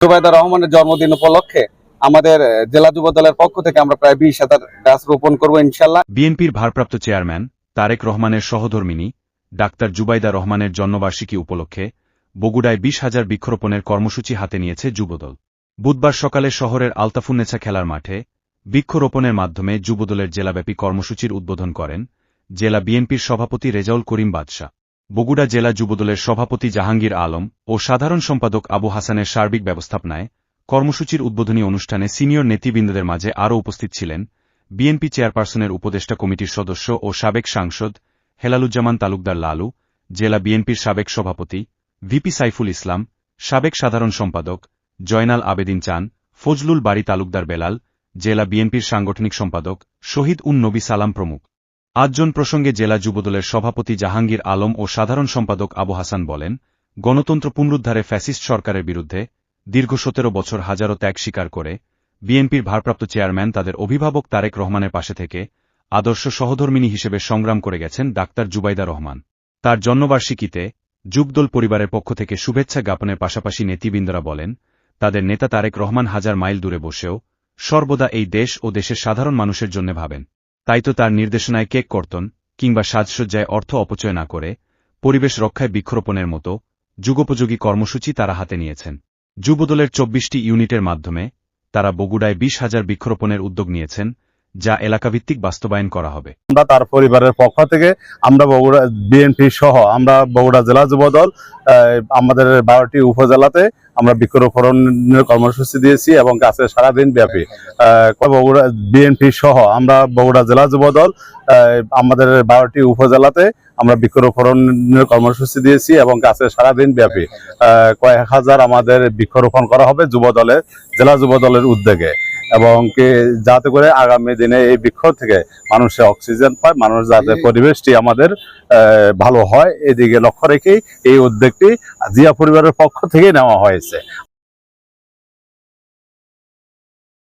জুবাইদা রহমানের জন্মদিন উপলক্ষে আমাদের জেলা যুব দলের পক্ষ থেকে আমরা প্রায় বিশ হাজার গাছ রোপণ করব ইনশাল্লাহ। বিএনপির ভারপ্রাপ্ত চেয়ারম্যান তারেক রহমানের সহধর্মিনী ডাক্তার জুবাইদা রহমানের জন্মবার্ষিকী উপলক্ষে বগুড়ায় বিশ হাজার বৃক্ষরোপণের কর্মসূচি হাতে নিয়েছে যুবদল। বুধবার সকালে শহরের আলতাফুন্নেছা খেলার মাঠে বৃক্ষরোপণের মাধ্যমে যুবদলের জেলাব্যাপী কর্মসূচির উদ্বোধন করেন জেলা বিএনপির সভাপতি রেজাউল করিম বাদশাহ। বগুড়া জেলা যুবদলের সভাপতি জাহাঙ্গীর আলম ও সাধারণ সম্পাদক আবু হাসানের সার্বিক ব্যবস্থাপনায় কর্মসূচির উদ্বোধনী অনুষ্ঠানে সিনিয়র নেতৃবৃন্দদের মাঝে আরও উপস্থিত ছিলেন বিএনপি চেয়ারপারসনের উপদেষ্টা কমিটির সদস্য ও সাবেক সাংসদ হেলালুজ্জামান তালুকদার লালু, জেলা বিএনপির সাবেক সভাপতি ভিপি সাইফুল ইসলাম, সাবেক সাধারণ সম্পাদক জয়নাল আবেদিন চান, ফজলুল বাড়ি তালুকদার বেলাল, জেলা বিএনপির সাংগঠনিক সম্পাদক শহীদ উন নবী সালাম প্রমুখ। আটজন প্রসঙ্গে জেলা যুবদলের সভাপতি জাহাঙ্গীর আলম ও সাধারণ সম্পাদক আবু হাসান বলেন, গণতন্ত্র পুনরুদ্ধারে ফ্যাসিস্ট সরকারের বিরুদ্ধে দীর্ঘ সতেরো বছর হাজারো ত্যাগ স্বীকার করে বিএনপির ভারপ্রাপ্ত চেয়ারম্যান তাদের অভিভাবক তারেক রহমানের পাশে থেকে আদর্শ সহধর্মিনী হিসেবে সংগ্রাম করে গেছেন ডাক্তার জুবাইদা রহমান। তার জন্মবার্ষিকীতে যুগদল পরিবারের পক্ষ থেকে শুভেচ্ছা জ্ঞাপনের পাশাপাশি নেতৃবৃন্দরা বলেন, তাদের নেতা তারেক রহমান হাজার মাইল দূরে বসেও সর্বদা এই দেশ ও দেশের সাধারণ মানুষের জন্য ভাবেন। তাই তো তার নির্দেশনায় কেক কর্তন, কিংবা সাজসজ্জায় অর্থ অপচয় না করে, পরিবেশ রক্ষায় বৃক্ষরোপণের মতো যুগোপযোগী কর্মসূচি তারা হাতে নিয়েছেন। যুবদলের চব্বিশটি ইউনিটের মাধ্যমে তারা বগুড়ায় বিশ হাজার বৃক্ষরোপণের উদ্যোগ নিয়েছেন যা এলাকাভিত্তিক বাস্তবায়ন করা হবে। আমরা তার পরিবারের পক্ষ থেকে আমরা বগুড়া বিএনপি সহ আমরা বগুড়া জেলা যুবদল আহ, আমাদের বারোটি উপজেলাতে আমরা বৃক্ষরোপণের কর্মসূচি দিয়েছি এবং গাছের সারাদিন ব্যাপী। বগুড়া বিএনপি সহ আমরা বগুড়া জেলা যুবদল আহ, আমাদের বারোটি উপজেলাতে আমরা বৃক্ষরোপণের কর্মসূচি দিয়েছি এবং গাছের সারাদিন ব্যাপী। কয়েক হাজার আমাদের বৃক্ষরোপণ করা হবে যুবদলের জেলা যুবদলের উদ্যোগে। এবং কি যাতে করে আগামী দিনে এই বৃক্ষ থেকে মানুষের অক্সিজেন পায় মানুষ যাতে পরিবেশটি আমাদের আহ, ভালো হয়। এদিকে লক্ষ্য রেখেই এই উদ্যোগটি জিয়া পরিবারের পক্ষ থেকে নেওয়া হয়েছে।